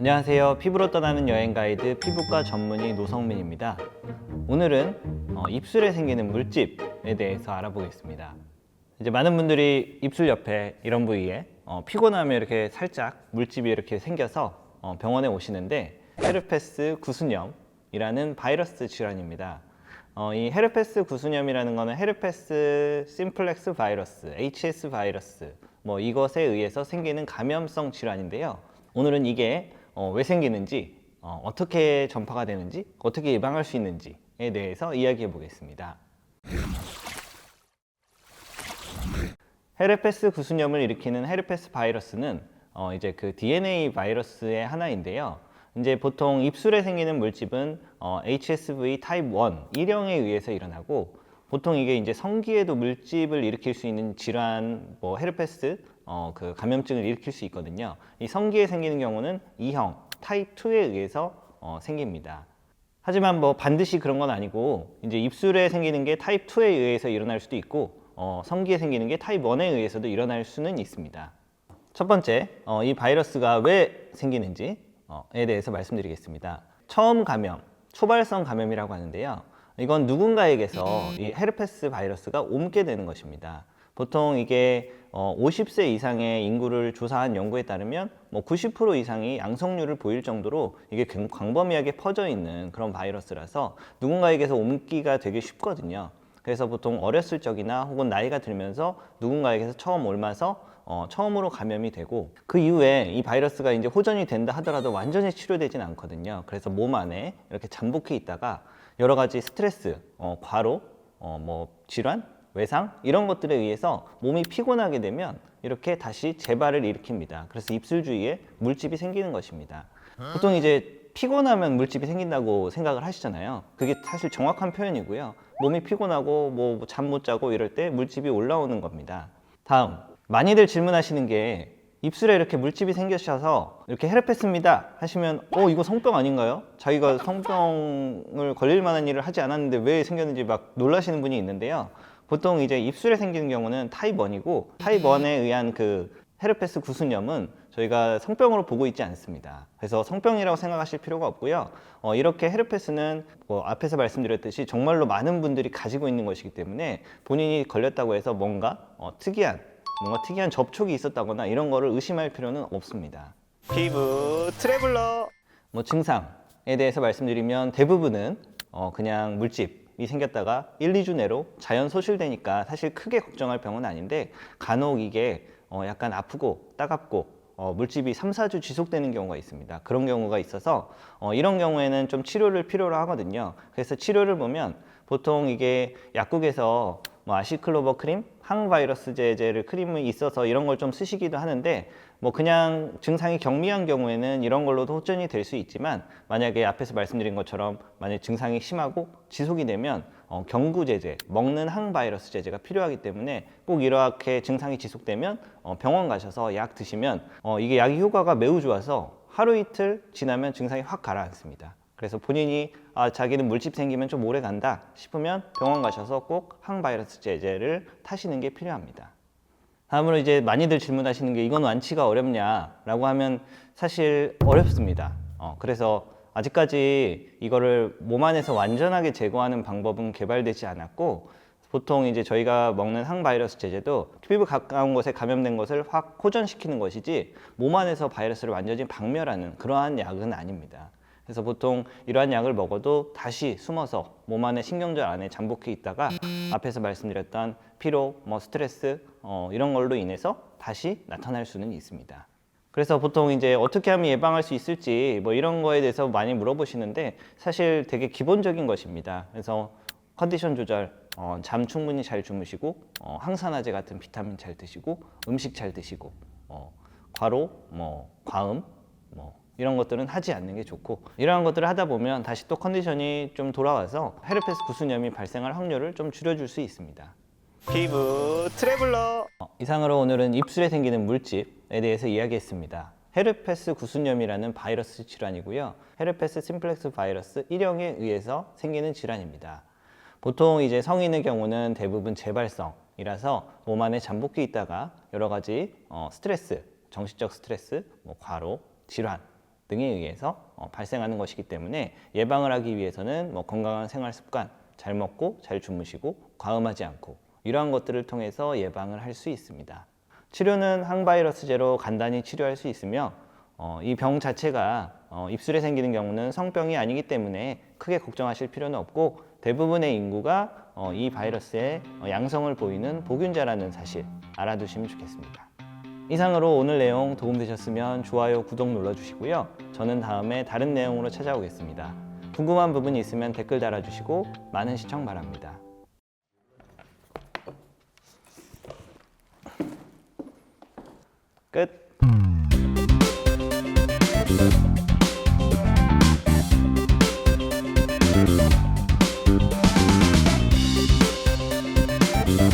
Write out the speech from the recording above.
안녕하세요. 피부로 떠나는 여행 가이드 피부과 전문의 노성민입니다. 오늘은 어, 입술에 생기는 물집에 대해서 알아보겠습니다. 이제 많은 분들이 입술 옆에 이런 부위에 어, 피곤하면 이렇게 살짝 물집이 이렇게 생겨서 어, 병원에 오시는데 헤르페스 구수염이라는 바이러스 질환입니다. 어, 이 헤르페스 구수염이라는 거는 헤르페스 심플렉스 바이러스, HS 바이러스, 뭐 이것에 의해서 생기는 감염성 질환인데요. 오늘은 이게 어, 왜 생기는지, 어, 떻게 전파가 되는지, 어떻게 예방할 수 있는지에 대해서 이야기해 보겠습니다. 헤르페스 구수염을 일으키는 헤르페스 바이러스는 어, 이제 그 DNA 바이러스의 하나인데요. 이제 보통 입술에 생기는 물집은 어, HSV 타입 1 일형에 의해서 일어나고 보통 이게 이제 성기에도 물집을 일으킬 수 있는 질환, 뭐 헤르페스 어, 그 감염증을 일으킬 수 있거든요. 이 성기에 생기는 경우는 2형 타입 2에 의해서 어, 생깁니다. 하지만 뭐 반드시 그런 건 아니고 이제 입술에 생기는 게 타입 2에 의해서 일어날 수도 있고 어, 성기에 생기는 게 타입 1에 의해서도 일어날 수는 있습니다. 첫 번째, 어, 이 바이러스가 왜 생기는지에 대해서 말씀드리겠습니다. 처음 감염, 초발성 감염이라고 하는데요. 이건 누군가에게서 이 헤르페스 바이러스가 옮게 되는 것입니다. 보통 이게 어, 50세 이상의 인구를 조사한 연구에 따르면 뭐 90% 이상이 양성률을 보일 정도로 이게 굉- 광범위하게 퍼져 있는 그런 바이러스라서 누군가에게서 옮기가 되게 쉽거든요. 그래서 보통 어렸을 적이나 혹은 나이가 들면서 누군가에게서 처음 옮아서 어, 처음으로 감염이 되고 그 이후에 이 바이러스가 이제 호전이 된다 하더라도 완전히 치료되진 않거든요. 그래서 몸 안에 이렇게 잠복해 있다가 여러 가지 스트레스, 어, 과로, 어, 뭐 질환, 외상 이런 것들에 의해서 몸이 피곤하게 되면 이렇게 다시 재발을 일으킵니다. 그래서 입술 주위에 물집이 생기는 것입니다. 보통 이제 피곤하면 물집이 생긴다고 생각을 하시잖아요. 그게 사실 정확한 표현이고요. 몸이 피곤하고 뭐 잠 못 자고 이럴 때 물집이 올라오는 겁니다. 다음 많이들 질문하시는 게 입술에 이렇게 물집이 생기셔서 이렇게 헤르페스입니다 하시면 어 이거 성병 아닌가요? 자기가 성병을 걸릴 만한 일을 하지 않았는데 왜 생겼는지 막 놀라시는 분이 있는데요. 보통 이제 입술에 생기는 경우는 타입 1이고 타입 1에 의한 그 헤르페스 구수염은 저희가 성병으로 보고 있지 않습니다. 그래서 성병이라고 생각하실 필요가 없고요. 어, 이렇게 헤르페스는 뭐 앞에서 말씀드렸듯이 정말로 많은 분들이 가지고 있는 것이기 때문에 본인이 걸렸다고 해서 뭔가 어, 특이한 뭔가 특이한 접촉이 있었다거나 이런 거를 의심할 필요는 없습니다. 피부 트래블러 뭐 증상에 대해서 말씀드리면 대부분은 어, 그냥 물집 이 생겼다가 1, 2주 내로 자연 소실되니까 사실 크게 걱정할 병은 아닌데 간혹 이게 어, 약간 아프고 따갑고 어, 물집이 3, 4주 지속되는 경우가 있습니다. 그런 경우가 있어서 어, 이런 경우에는 좀 치료를 필요로 하거든요. 그래서 치료를 보면 보통 이게 약국에서 뭐 아시클로버 크림, 항바이러스제제를 크림이 있어서 이런 걸 좀 쓰시기도 하는데 뭐 그냥 증상이 경미한 경우에는 이런 걸로도 호전이 될 수 있지만 만약에 앞에서 말씀드린 것처럼 만약 증상이 심하고 지속이 되면 어, 경구제제, 먹는 항바이러스 제제가 필요하기 때문에 꼭 이렇게 증상이 지속되면 어, 병원 가셔서 약 드시면 어, 이게 약이 효과가 매우 좋아서 하루 이틀 지나면 증상이 확 가라앉습니다. 그래서 본인이 아, 자기는 물집 생기면 좀 오래 간다 싶으면 병원 가셔서 꼭 항바이러스 제제를 타시는 게 필요합니다. 다음으로 이제 많이들 질문하시는 게 이건 완치가 어렵냐라고 하면 사실 어렵습니다. 어, 그래서 아직까지 이거를 몸 안에서 완전하게 제거하는 방법은 개발되지 않았고 보통 이제 저희가 먹는 항바이러스 제제도 피부 가까운 곳에 감염된 것을 확 호전시키는 것이지 몸 안에서 바이러스를 완전히 박멸하는 그러한 약은 아닙니다. 그래서 보통 이러한 약을 먹어도 다시 숨어서 몸 안에 신경절 안에 잠복해 있다가 앞에서 말씀드렸던 피로, 뭐 스트레스 어, 이런 걸로 인해서 다시 나타날 수는 있습니다. 그래서 보통 이제 어떻게 하면 예방할 수 있을지 뭐 이런 거에 대해서 많이 물어보시는데 사실 되게 기본적인 것입니다. 그래서 컨디션 조절, 어, 잠 충분히 잘 주무시고 어, 항산화제 같은 비타민 잘 드시고 음식 잘 드시고 어, 과로, 뭐 과음, 뭐 이런 것들은 하지 않는 게 좋고 이러한 것들을 하다 보면 다시 또 컨디션이 좀 돌아와서 헤르페스 구수염이 발생할 확률을 좀 줄여줄 수 있습니다. 피부 트래블러 어, 이상으로 오늘은 입술에 생기는 물집에 대해서 이야기했습니다. 헤르페스 구수염이라는 바이러스 질환이고요. 헤르페스 심플렉스 바이러스 1형에 의해서 생기는 질환입니다. 보통 이제 성인의 경우는 대부분 재발성이라서 몸 안에 잠복해 있다가 여러 가지 어, 스트레스, 정신적 스트레스, 뭐 과로, 질환 등에 의해서 어, 발생하는 것이기 때문에 예방을 하기 위해서는 뭐 건강한 생활 습관, 잘 먹고 잘 주무시고 과음하지 않고 이러한 것들을 통해서 예방을 할 수 있습니다. 치료는 항바이러스제로 간단히 치료할 수 있으며 어, 이 병 자체가 어, 입술에 생기는 경우는 성병이 아니기 때문에 크게 걱정하실 필요는 없고 대부분의 인구가 어, 이 바이러스의 어, 양성을 보이는 보균자라는 사실 알아두시면 좋겠습니다. 이상으로 오늘 내용 도움되셨으면 좋아요, 구독 눌러주시고요. 저는 다음에 다른 내용으로 찾아오겠습니다. 궁금한 부분이 있으면 댓글 달아주시고 많은 시청 바랍니다. 끝.